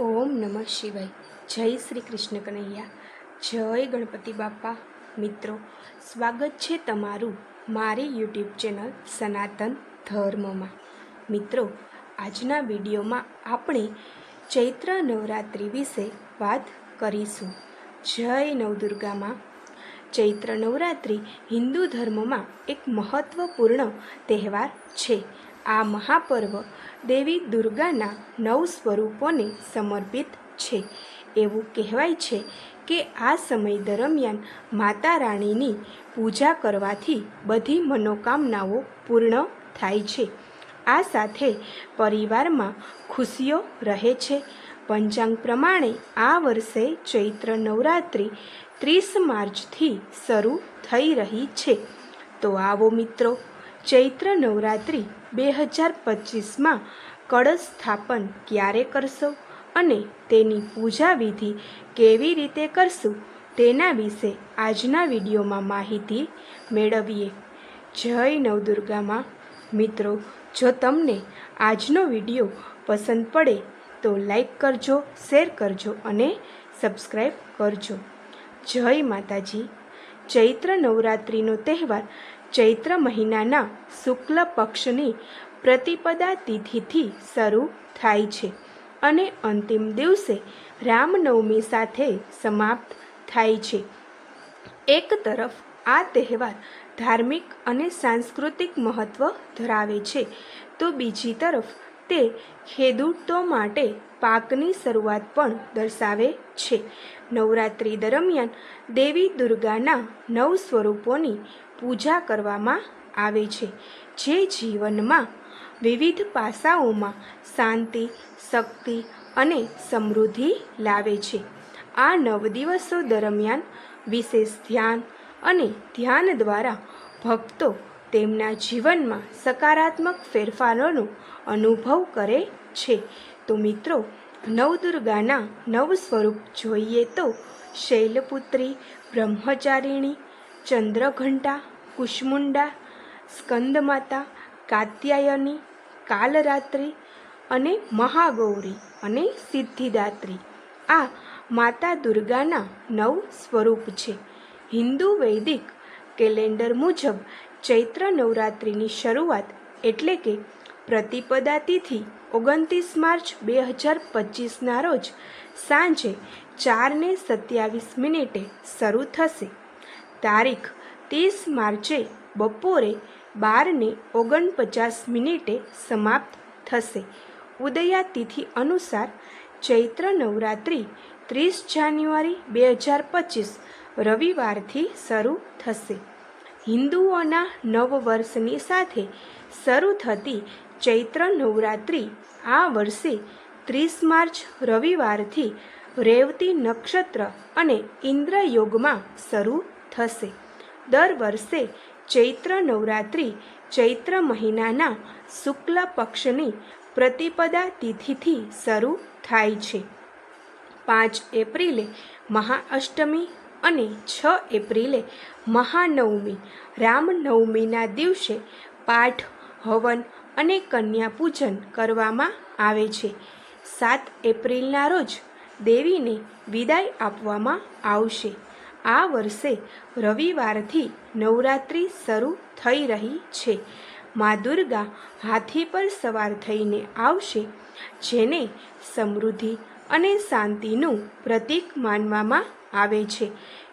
ઓમ નમઃ શિવાય. જય શ્રી કૃષ્ણ કનૈયા. જય ગણપતિ બાપા. મિત્રો, સ્વાગત છે તમારું મારી યુટ્યુબ ચેનલ સનાતન ધર્મમાં. મિત્રો, આજના વિડીયોમાં આપણે ચૈત્ર નવરાત્રિ વિશે વાત કરીશું. જય નવદુર્ગામાં. ચૈત્ર નવરાત્રિ હિન્દુ ધર્મમાં એક મહત્વપૂર્ણ તહેવાર છે. આ મહાપર્વ દેવી દુર્ગાના નવ સ્વરૂપોને સમર્પિત છે. એવું કહેવાય છે કે આ સમય દરમિયાન માતા રાણીની પૂજા કરવાથી બધી મનોકામનાઓ પૂર્ણ થાય છે. આ સાથે પરિવારમાં ખુશીઓ રહે છે. પંચાંગ પ્રમાણે આ વર્ષે ચૈત્ર નવરાત્રિ ત્રીસ માર્ચથી શરૂ થઈ રહી છે. તો આવો મિત્રો ચૈત્ર નવરાત્રિ બે હજાર પચીસમાં કળશ સ્થાપન ક્યારે કરશો અને તેની પૂજા વિધિ કેવી રીતે કરશું તેના વિશે આજના વિડીયોમાં માહિતી મેળવીએ. જય નવદુર્ગામાં. મિત્રો, જો તમને આજનો વીડિયો પસંદ પડે તો લાઈક કરજો, શેર કરજો અને સબસ્ક્રાઈબ કરજો. જય માતાજી. ચૈત્ર નવરાત્રિનો તહેવાર ચૈત્ર મહિનાના શુક્લ પક્ષની પ્રતિપદા તિથિથી શરૂ થાય છે અને અંતિમ દિવસે રામનવમી સાથે સમાપ્ત થાય છે. એક તરફ આ તહેવાર ધાર્મિક અને સાંસ્કૃતિક મહત્ત્વ ધરાવે છે તો બીજી તરફ તે ખેડૂતો માટે પાકની શરૂઆત પણ દર્શાવે છે. નવરાત્રિ દરમિયાન દેવી દુર્ગાના નવ સ્વરૂપોની પૂજા કરવામાં આવે છે, જે જીવનમાં વિવિધ પાસાઓમાં શાંતિ, શક્તિ અને સમૃદ્ધિ લાવે છે. આ નવ દિવસો દરમિયાન વિશેષ ધ્યાન અને ધ્યાન દ્વારા ભક્તો તેમના જીવનમાં સકારાત્મક ફેરફારોનો અનુભવ કરે છે. તો મિત્રો, નવદુર્ગાના નવ સ્વરૂપ જોઈએ તો શૈલપુત્રી, બ્રહ્મચારિણી, ચંદ્રઘંટા કુષ્મુંડા સ્કંદમાતા, કાત્યાયની, કાલરાત્રિ અને મહાગૌરી અને સિદ્ધિદાત્રી. આ માતા દુર્ગાના નવ સ્વરૂપ છે. હિન્દુ વૈદિક કેલેન્ડર મુજબ ચૈત્ર નવરાત્રિની શરૂઆત એટલે કે પ્રતિપદા તિથિ ઓગણત્રીસ માર્ચ બે હજાર પચીસના રોજ સાંજે ચારને સત્યાવીસ મિનિટે શરૂ થશે. તારીખ ત્રીસ માર્ચે બપોરે બારને ઓગણપચાસ મિનિટે સમાપ્ત થશે. ઉદયા તિથિ અનુસાર ચૈત્ર નવરાત્રિ ત્રીસ જાન્યુઆરી બે હજાર પચીસ રવિવારથી શરૂ થશે. હિન્દુઓના નવ વર્ષની સાથે શરૂ થતી ચૈત્ર નવરાત્રિ આ વર્ષે ત્રીસ માર્ચ રવિવારથી રેવતી નક્ષત્ર અને ઇન્દ્રયોગમાં શરૂ થશે. દર વર્ષે ચૈત્ર નવરાત્રિ ચૈત્ર મહિનાના શુક્લ પક્ષની પ્રતિપદા તિથિથી શરૂ થાય છે. પાંચ એપ્રિલે મહાઅષ્ટમી અને છ એપ્રિલે મહાનવમી રામનવમીના દિવસે પાઠ, હવન અને કન્યા પૂજન કરવામાં આવે છે. સાત એપ્રિલના રોજ દેવીને વિદાય આપવામાં આવશે. આ વર્ષે રવિવારથી નવરાત્રિ શરૂ થઈ રહી છે. મા દુર્ગા હાથી પર સવાર થઈને આવશે, જેને સમૃદ્ધિ અને શાંતિનું પ્રતીક માનવામાં આવે છે.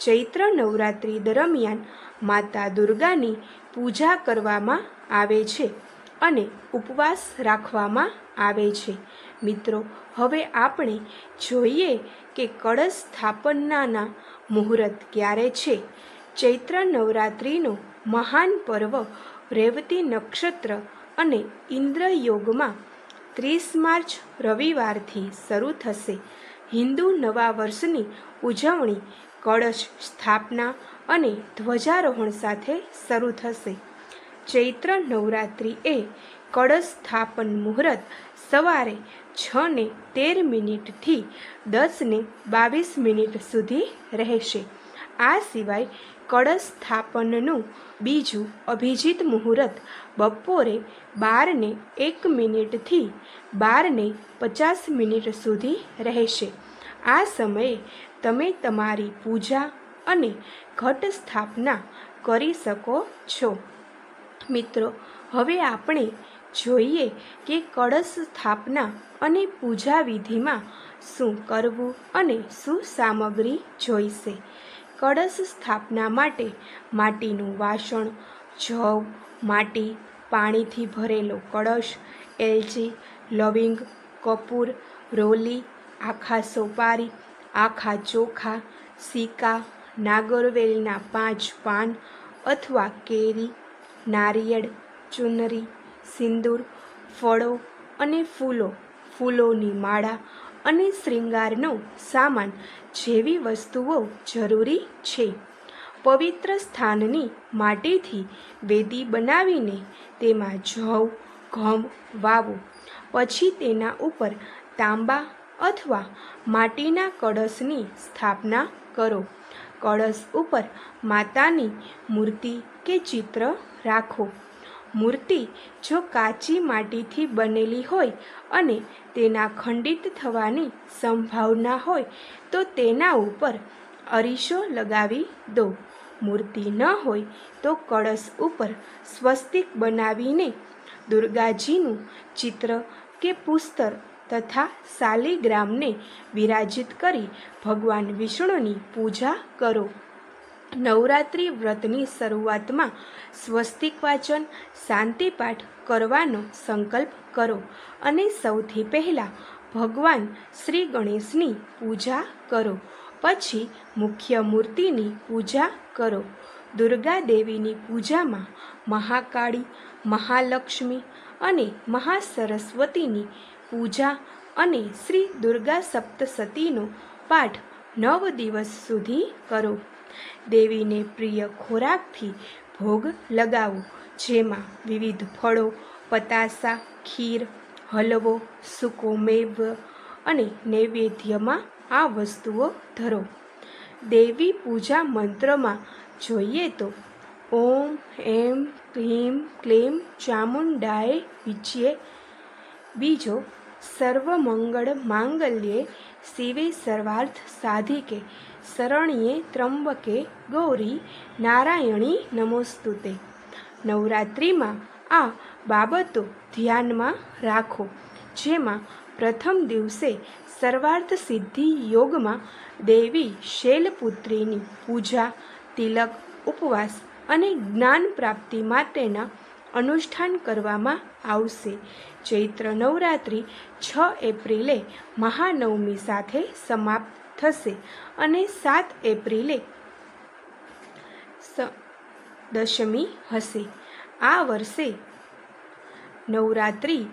ચૈત્ર નવરાત્રિ દરમિયાન માતા દુર્ગાની પૂજા કરવામાં આવે છે. અને ઉપવાસ રાખવામાં આવે છે. મિત્રો, હવે આપણે જોઈએ કે કળશ સ્થાપનાના મુહૂર્ત ક્યારે છે. ચૈત્ર નવરાત્રિનો મહાન પર્વ રેવતી નક્ષત્ર અને ઇન્દ્ર યોગમાં ત્રીસ માર્ચ રવિવારથી શરૂ થશે. હિન્દુ નવા વર્ષની ઉજવણી કળશ સ્થાપના અને ધ્વજારોહણ સાથે શરૂ થશે. ચૈત્ર નવરાત્રિ એ કળશ સ્થાપન મુહૂર્ત સવારે છ ને તેર મિનિટથી દસ ને બાવીસ મિનિટ સુધી રહેશે. આ સિવાય કળશ સ્થાપનનું બીજું અભિજીત મુહૂર્ત બપોરે બારને એક મિનિટથી બારને પચાસ મિનિટ સુધી રહેશે. આ સમયે તમે તમારી પૂજા અને ઘટ સ્થાપના કરી શકો છો. મિત્રો, હવે આપણે જોઈએ કે કળશ સ્થાપના અને પૂજા વિધિમાં શું કરવું અને શું સામગ્રી જોઈશે. કળશ સ્થાપના માટે માટીનું વાસણ, જવ, માટી, પાણીથી ભરેલો કળશ, એલચી, લવિંગ, કપૂર, રોલી, આખા સોપારી, આખા ચોખા, સિક્કા, નાગરવેલના પાંચ પાન અથવા કેરી નારિયેળ, ચુનરી, સિંદૂર, ફળો અને ફૂલો, ફૂલોની માળા અને શ્રૃંગારનો સામાન જેવી વસ્તુઓ જરૂરી છે. પવિત્ર સ્થાનની માટીથી વેદી બનાવીને તેમાં જવ, ઘઉં, વાવો, પછી તેના ઉપર તાંબા અથવા માટીના કળશની સ્થાપના કરો. કળશ ઉપર માતાની મૂર્તિ કે ચિત્ર રાખો. મૂર્તિ જો કાચી માટીથી બનેલી હોય અને તેના ખંડિત થવાની સંભાવના હોય, તો તેના ઉપર અરીસો લગાવી દો. મૂર્તિ ન હોય, તો કળશ ઉપર સ્વસ્તિક બનાવીને દુર્ગાજીનું ચિત્ર કે પુસ્તર તથા શાલિગ્રામને વિરાજિત કરી ભગવાન વિષ્ણુની પૂજા કરો. નવરાત્રિ વ્રતની શરૂઆતમાં સ્વસ્તિક વાચન, શાંતિપાઠ કરવાનો સંકલ્પ કરો અને સૌથી પહેલાં ભગવાન શ્રી ગણેશની પૂજા કરો. પછી મુખ્ય મૂર્તિની પૂજા કરો. દુર્ગા દેવીની પૂજામાં મહાકાળી, મહાલક્ષ્મી અને મહાસરસ્વતીની પૂજા અને શ્રી દુર્ગા સપ્તસતીનો પાઠ નવ દિવસ સુધી કરો. દેવીને પ્રિય ખોરાકથી ભોગ લગાવો, જેમાં વિવિધ ફળો, પતાસા, ખીર, હલવો, સૂકો મેવ અને નૈવેદ્યમાં આ વસ્તુઓ ધરો. દેવી પૂજા મંત્રમાં જોઈએ તો, ઓમ એમ ક્લીમ ક્લેમ ચામુંડાય વિચ્યે બીજો સર્વમંગળ માંગલ્યે શિવે સર્વાર્થ સાધિકે, શરણ્યે ત્રંબકે ગૌરી નારાયણી નમોસ્તુતે. નવરાત્રિમાં આ બાબતો ધ્યાનમાં રાખો, જેમાં પ્રથમ દિવસે સર્વાર્થ સિદ્ધિ યોગમાં દેવી શૈલપુત્રીની પૂજા, તિલક, ઉપવાસ અને જ્ઞાન પ્રાપ્તિ માટેના અનુષ્ઠાન કરવામાં આવશે. ચૈત્ર નવરાત્રિ છ એપ્રિલે મહાનવમી સાથે સમાપ્ત થશે અને સાત એપ્રિલે દશમી હશે. આ વર્ષે નવરાત્રિ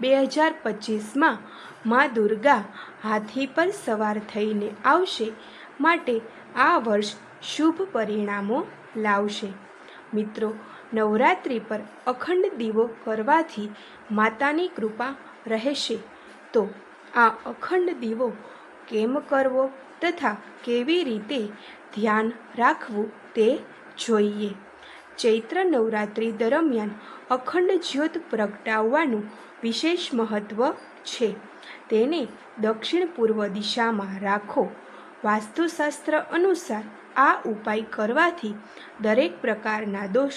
બે હજાર પચીસમાં મા દુર્ગા હાથી પર સવાર થઈને આવશે માટે આ વર્ષ શુભ પરિણામો લાવશે. મિત્રો નવરાત્રિ પર અખંડ દીવો કરવાથી માતાની કૃપા રહેશે. તો આ અખંડ દીવો કેમ કરવો તથા કેવી રીતે ધ્યાન રાખવું તે જોઈએ. ચૈત્ર નવરાત્રિ દરમિયાન અખંડ જ્યોત પ્રગટાવવાનું વિશેષ મહત્ત્વ છે. તેને દક્ષિણ પૂર્વ દિશામાં રાખો. વાસ્તુશાસ્ત્ર અનુસાર આ ઉપાય કરવાથી દરેક પ્રકારના દોષ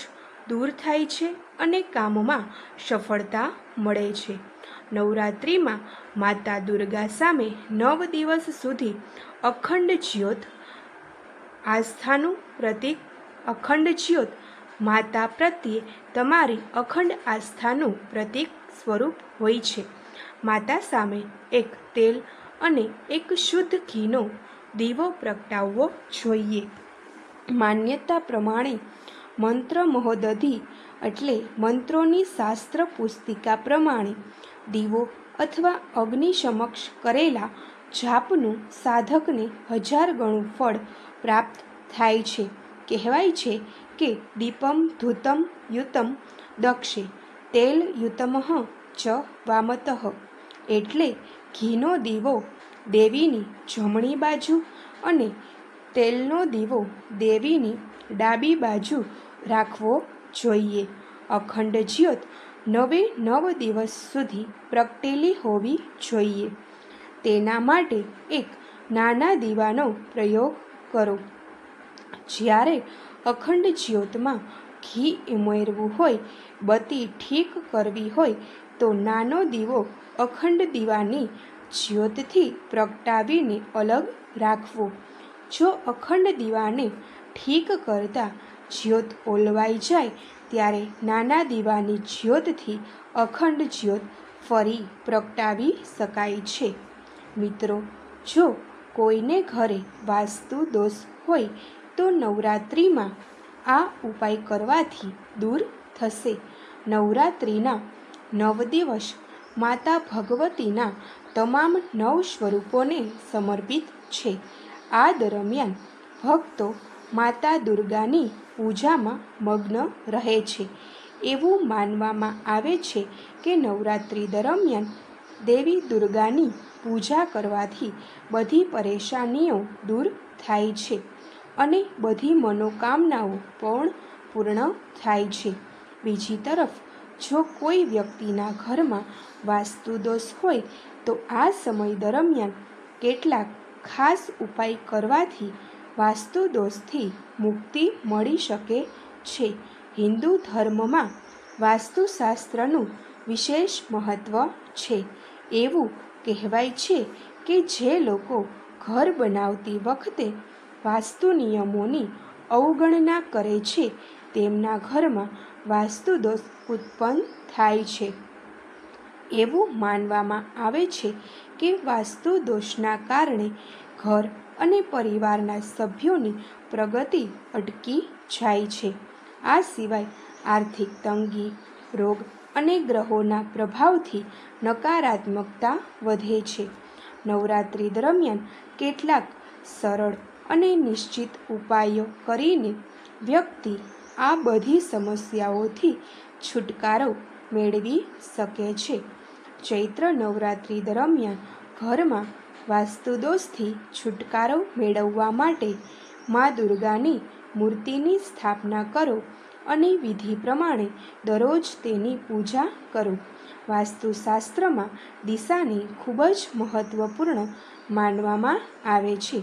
દૂર થાય છે અને કામમાં સફળતા મળે છે. નવરાત્રિમાં માતા દુર્ગા સામે નવ દિવસ સુધી અખંડ જ્યોત, આસ્થાનું પ્રતીક, અખંડ જ્યોત, માતા પ્રત્યે તમારી અખંડ આસ્થાનું પ્રતીક સ્વરૂપ હોય છે. માતા સામે એક તેલ અને એક શુદ્ધ ઘીનો દીવો પ્રગટાવવો જોઈએ. માન્યતા પ્રમાણે મંત્ર મહોદધિ એટલે મંત્રોની શાસ્ત્ર પુસ્તિકા પ્રમાણે દીવો અથવા અગ્નિ સમક્ષ કરેલા જાપનું સાધકને હજાર ગણું ફળ પ્રાપ્ત થાય છે. કહેવાય છે કે દીપમ, ધૂતમ, યુતમ, દક્ષે, તેલ, યુતમઃ, ચ, વામતઃ. એટલે ઘીનો દીવો દેવીની જમણી બાજુ અને તેલનો દીવો દેવીની ડાબી બાજુ રાખવો જોઈએ. અખંડ જ્યોત નવે નવ દિવસ સુધી પ્રગટેલી હોવી જોઈએ. તેના માટે એક નાના દીવાનો પ્રયોગ કરો. જ્યારે અખંડ જ્યોતમાં ઘી ઉમેરવું હોય, બત્તી ઠીક કરવી હોય, તો નાનો દીવો અખંડ દીવાની જ્યોતથી પ્રગટાવીને અલગ રાખવો. જો અખંડ દીવાને ઠીક કરતા જ્યોત ઓલવાઈ જાય ત્યારે નાના દીવાની જ્યોતથી અખંડ જ્યોત ફરી પ્રગટાવી શકાય છે. મિત્રો, જો કોઈને ઘરે વાસ્તુ દોષ હોય તો નવરાત્રિમાં આ ઉપાય કરવાથી દૂર થશે. નવરાત્રિના નવ દિવસ માતા ભગવતીના તમામ નવ સ્વરૂપોને સમર્પિત છે. આ દરમિયાન ભક્તો માતા દુર્ગાની પૂજામાં મગ્ન રહે છે. એવું માનવામાં આવે છે કે નવરાત્રિ દરમિયાન દેવી દુર્ગાની પૂજા કરવાથી બધી પરેશાનીઓ દૂર થાય છે અને બધી મનોકામનાઓ પણ પૂર્ણ થાય છે. બીજી તરફ, જો કોઈ વ્યક્તિના ઘરમાં વાસ્તુ દોષ હોય, તો આ સમય દરમિયાન કેટલાક ખાસ ઉપાય કરવાથી વાસ્તુ દોષથી મુક્તિ મળી શકે છે. હિન્દુ ધર્મમાં વાસ્તુશાસ્ત્રનું વિશેષ મહત્ત્વ છે. એવું કહેવાય છે કે જે લોકો ઘર બનાવતી વખતે વાસ્તુ નિયમોની અવગણના કરે છે, તેમના ઘરમાં વાસ્તુ દોષ ઉત્પન્ન થાય છે. એવું માનવામાં આવે છે કે વાસ્તુ દોષના કારણે ઘર અને પરિવારના સભ્યોની પ્રગતિ અટકી જાય છે. આ સિવાય આર્થિક તંગી, રોગ અને ગ્રહોના પ્રભાવથી નકારાત્મકતા વધે છે. નવરાત્રિ દરમિયાન કેટલાક સરળ અને નિશ્ચિત ઉપાયો કરીને વ્યક્તિ આ બધી સમસ્યાઓથી છુટકારો મેળવી શકે છે. ચૈત્ર નવરાત્રિ દરમિયાન ઘરમાં વાસ્તુદોષથી છુટકારો મેળવવા માટે મા દુર્ગાની મૂર્તિની સ્થાપના કરો અને વિધિ પ્રમાણે દરરોજ તેની પૂજા કરો. વાસ્તુશાસ્ત્રમાં દિશાને ખૂબ જ મહત્વપૂર્ણ માનવામાં આવે છે.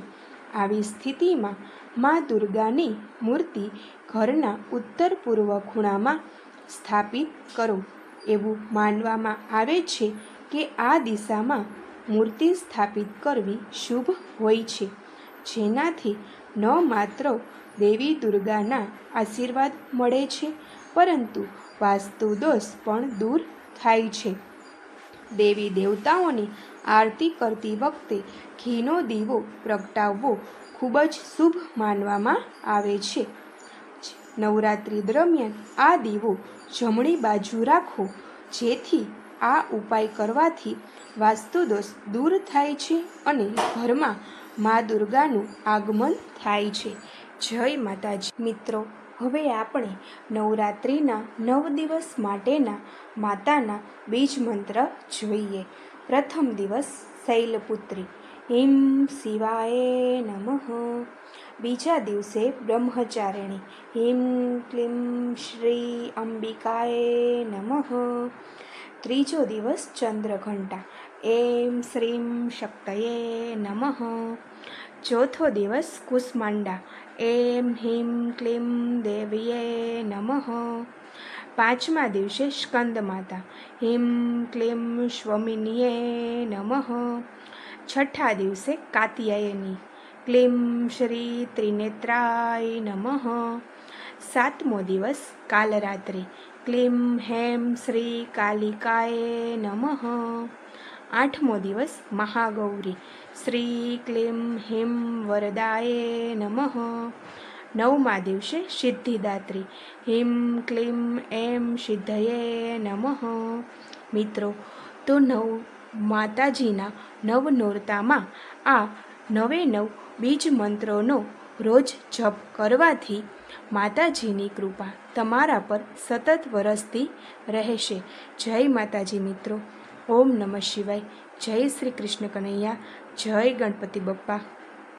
આવી સ્થિતિમાં મા દુર્ગાની મૂર્તિ ઘરના ઉત્તર પૂર્વ ખૂણામાં સ્થાપિત કરો. એવું માનવામાં આવે છે કે આ દિશામાં મૂર્તિ સ્થાપિત કરવી શુભ હોય છે. જેનાથી ન માત્ર દેવી દુર્ગાના આશીર્વાદ મળે છે, પરંતુ વાસ્તુ દોષ પણ દૂર થાય છે. દેવી દેવતાઓની આરતી કરતી વખતે ઘીનો દીવો પ્રગટાવવો ખૂબ જ શુભ માનવામાં આવે છે. નવરાત્રિ દરમિયાન આ દીવો જમણી બાજુ રાખો, જેથી આ ઉપાય કરવાથી વાસ્તુદોષ દૂર થાય છે અને ઘરમાં મા દુર્ગાનું આગમન થાય છે. જય માતાજી. મિત્રો, હવે આપણે નવરાત્રિના નવ દિવસ માટેના માતાના બીજ મંત્ર જોઈએ. પ્રથમ દિવસ શૈલપુત્રી. હિમ શિવાય નમઃ. બીજા દિવસે બ્રહ્મચારિણી. હિમ ક્લીમ શ્રી અંબિકાય નમઃ. ત્રીજો દિવસ ચંદ્રઘંટા. એમ શ્રીમ શક્તયે નમઃ. ચોથો દિવસ કુષ્માંડા. એમ હિમ ક્લીમ દેવીએ નમઃ. પાંચમા દિવસે સ્કંદ માતા હિમ ક્લીમ સ્વમિનીએ નમઃ. છઠ્ઠા દિવસે કાત્યાયની. ક્લીમ શ્રી ત્રિનેત્રાય નમઃ. સાતમો દિવસ કાલરાત્રિ. ક્લીમ હેમ શ્રી કાલિકાએ નમઃ. આઠમો દિવસ મહાગૌરી. શ્રી ક્લીમ હિમ વરદાયે નમઃ. નવમા દિવસે સિદ્ધિદાત્રી. હિમ ક્લીમ એમ સિદ્ધયે નમઃ. મિત્રો, તો નવ માતાજીના નવ નોરતામાં આ નવે નવ બીજ મંત્રોનો રોજ જપ કરવાથી માતાજીની કૃપા તમારા પર સતત વરસતી રહેશે. જય માતાજી મિત્રો. ઓમ નમઃ શિવાય. જય શ્રી કૃષ્ણ કનૈયા. જય ગણપતિ બપ્પા.